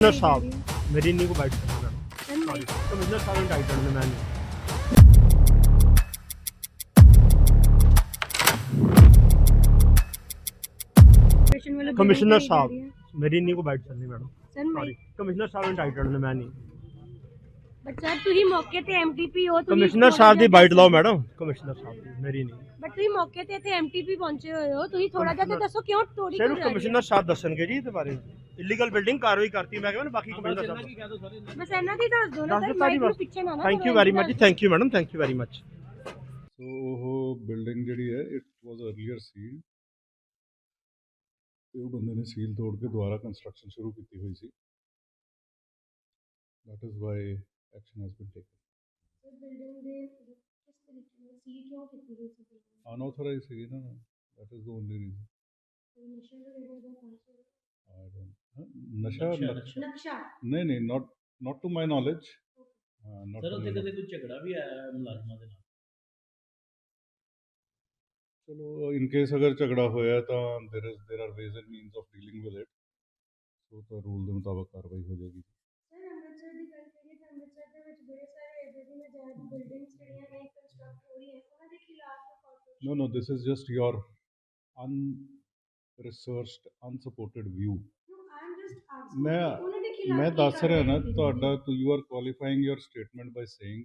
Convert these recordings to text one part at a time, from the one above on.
Commissioner ਸਾਹਿਬ entitled ਨੇ। ਮੈਂ। Corporation ਵੱਲੋਂ ਕਮਿਸ਼ਨਰ ਬਿਲਿੰਗ ਸਾਹਿਬ ਕਰੀ ਜਾ ਰਹੀ ਮੇਰੀ ਨਹੀਂ ਕੋ ਬਾਈਟ ਕਰਨੀ ਮੈਡਮ। ਹੈ। Sir, ਸੌਰੀ ਮੈਂ ਕਮਿਸ਼ਨਰ ਸਾਹਿਬ ਇੰਟਾਈਟਲਡ ਨੇ ਮੈਂ ਨਹੀਂ। ਬਟ ਸਰ ਤੁਸੀਂ ਮੌਕੇ ਤੇ ਐਮਟੀਪੀ ਹੋ ਤੁਸੀਂ ਕਮਿਸ਼ਨਰ ਸਾਹਿਬ ਦੀ ਬਾਈਟ ਲਓ ਮੈਡਮ। ਕਮਿਸ਼ਨਰ ਸਾਹਿਬ ਦੀ ਮੇਰੀ ਨਹੀਂ। ਬਟ ਤੁਸੀਂ ਮੌਕੇ ਤੇ ਇੱਥੇ ਐਮਟੀਪੀ ਪਹੁੰਚੇ ਹੋਏ ਹੋ ਤੁਸੀਂ ਥੋੜਾ ਜਿਹਾ ਤਾਂ ਦੱਸੋ ਕਿਉਂ ਤੋੜੀ ਸਿਰਫ? ਕਮਿਸ਼ਨਰ ਸਾਹਿਬ ਦੱਸਣਗੇ ਜੀ ਇਹਦੇ ਬਾਰੇ। ਇਲੀਗਲ ਬਿਲਡਿੰਗ ਕਾਰਵਾਈ ਕਰਤੀ। ਮੈਂ ਕਹਿੰਦਾ ਬਾਕੀ ਕਮਿਸ਼ਨਰ ਸਾਹਿਬ ਬਸ ਇਹਨਾਂ ਦੀ ਦੱਸ ਦਿਓ ਨਾ ਦੱਸ ਸਰ ਮਾਈਕ ਨੂੰ। ਪਿੱਛੇ ਨਾ ਨਾ ਥੈਂਕ ਯੂ ਵੈਰੀ ਮਚ ਦੱਸ thank you madam thank you very much so ਉਹ ਬਿਲਡਿੰਗ ਜਿਹੜੀ ਹੈ ਇਟ ਵਾਸ ਅਰਲੀਅਰ ਸੀਲ ਤੇ ਉਹ ਬੰਦੇ ਨੇ ਸੀਲ ਤੋੜ ਕੇ ਦੁਬਾਰਾ ਕੰਸਟਰਕਸ਼ਨ ਸ਼ੁਰੂ ਕੀਤੀ ਹੋਈ ਸੀ। That is why action has been taken ਦਿਓ। ਬਿਲਡਿੰਗ ਦੇ ਕਿਸ ਤਰੀਕੇ ਨਾਲ ਸੀ ਕਿਉਂ ਕੀਤੀ ਗਈ ਸੀ? Unauthorized ਸੀਗੀ ਨਾ। That is the only reason ਨਸ਼ਾ ਨਕਸ਼ਾ ਨਹੀਂ ਨਹੀਂ not not to my knowledge. Uh, not sir ਉੱਥੇ ਕਦੇ ਕੋਈ ਝਗੜਾ ਵੀ ਆਇਆ ਹੈ ਮੁਲਾਜ਼ਮਾਂ ਦੇ ਨਾਲ ਚਲੋ ਇਨ ਕੇਸ ਅਗਰ ਝਗੜਾ ਹੋਇਆ ਤਾਂ there is there are ways and means of dealing with it. ਸੋ ਤਾਂ ਰੂਲ ਦੇ ਮੁਤਾਬਕ ਕਾਰਵਾਈ ਹੋ ਜਾਏਗੀ ਸਰ ਅੰਮ੍ਰਿਤਸਰ ਦੀ ਗੱਲ ਕਰੀਏ ਤਾਂ ਅੰਮ੍ਰਿਤਸਰ ਦੇ ਵਿੱਚ ਬੜੇ ਸਾਰੇ ਇਦਾਂ ਦੀ ਨਜਾਇਜ਼ ਬਿਲਡਿੰਗਸ ਜਿਹੜੀਆਂ ਨੇ ਕੰਸਟਰਕਟ ਹੋ ਰਹੀਆਂ ਉਹਨਾਂ ਦੇ ਖਿਲਾਫ corporation No, no, this is just your ਮੈਂ ਦੇ ਦੱਸ ਰਿਹਾ ਨਾ ਤੁਹਾਡਾ ਤੂੰ you are qualifying your statement by saying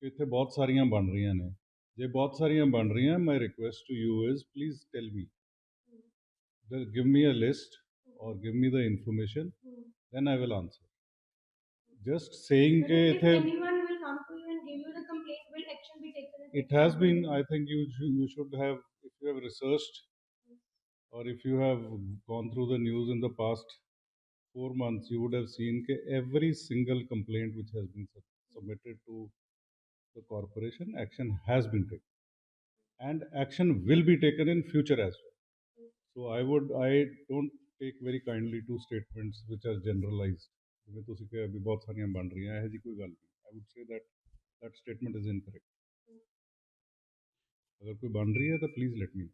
ਕਿ ਇੱਥੇ ਬਹੁਤ ਸਾਰੀਆਂ ਬਣ ਰਹੀਆਂ ਨੇ ਜੇ ਬਹੁਤ ਸਾਰੀਆਂ ਬਣ ਰਹੀਆਂ my request to you is please tell me a list or give me the information just saying ਕਿ If ਇੱਥੇ anyone will come to you and give you the complaint, will action be taken? against it has that been building? i think you should, you should have if you have researched or if you have gone through the news in the past four months you would have seen that every single complaint which has been sub- submitted to the corporation action has been taken and action will be taken in future as well so i would i don't take very kindly to statements which are generalized ਜਿਵੇਂ ਤੁਸੀਂ ਕਿਹਾ ਵੀ ਬਹੁਤ ਸਾਰੀਆਂ ਬਣ ਰਹੀਆਂ ਇਹੋ ਜਿਹੀ ਕੋਈ ਗੱਲ ਨਹੀਂ I would say that that statement is incorrect ਅਗਰ ਕੋਈ ਬਣ ਰਹੀ ਹੈ ਤਾਂ ਪਲੀਜ਼ ਲੈਟ ਮੀ